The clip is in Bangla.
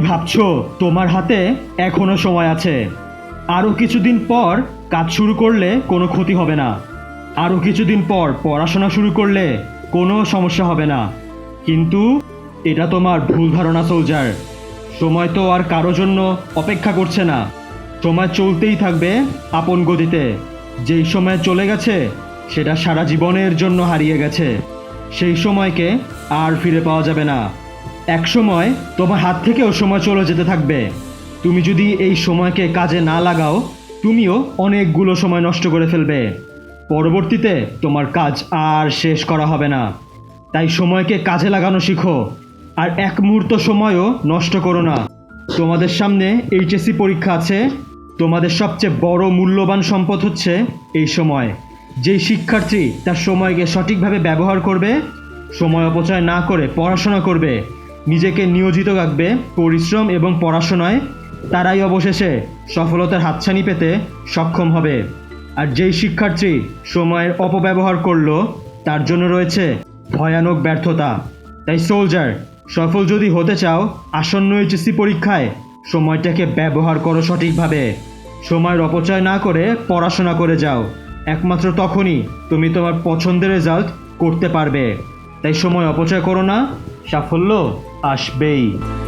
ভাবছ তোমার হাতে এখনও সময় আছে। আরও কিছুদিন পর কাজ শুরু করলে কোনো ক্ষতি হবে না। আরও কিছুদিন পর পড়াশোনা শুরু করলে কোনো সমস্যা হবে না। কিন্তু এটা তোমার ভুল ধারণা, সোলজার। সময় তো আর কারও জন্য অপেক্ষা করছে না। সময় চলতেই থাকবে আপন গতিতে। যেই সময় চলে গেছে, সেটা সারা জীবনের জন্য হারিয়ে গেছে। সেই সময়কে আর ফিরে পাওয়া যাবে না। এক সময় তোমার হাত থেকেও সময় চলে যেতে থাকবে। তুমি যদি এই সময়কে কাজে না লাগাও, তুমিও অনেকগুলো সময় নষ্ট করে ফেলবে। পরবর্তীতে তোমার কাজ আর শেষ করা হবে না। তাই সময়কে কাজে লাগানো শিখো, আর এক মুহূর্ত সময়ও নষ্ট করো না। তোমাদের সামনে এইচএসসি পরীক্ষা আছে। তোমাদের সবচেয়ে বড় মূল্যবান সম্পদ হচ্ছে এই সময়। যেই শিক্ষার্থী তার সময়কে সঠিকভাবে ব্যবহার করবে, সময় অপচয় না করে পড়াশোনা করবে নিজেকে নিয়োজিত রাখবে, পরিশ্রম এবং পড়াশোনায়। তারাই অবশেষে সফলতার হাতছানি পেতে সক্ষম হবে। আর যেই শিক্ষার্থী সময়ের অপব্যবহার করল, তার জন্য রয়েছে ভয়ানক ব্যর্থতা। তাই সোলজার, সফল যদি হতে চাও, আসন্ন এইচএসসি পরীক্ষায় সময়টাকে ব্যবহার করো সঠিকভাবে। সময়ের অপচয় না করে পড়াশোনা করে যাও। একমাত্র তখনই তুমি তোমার পছন্দের রেজাল্ট করতে পারবে। তাই সময় অপচয় করো না, সাফল্য Ashbay.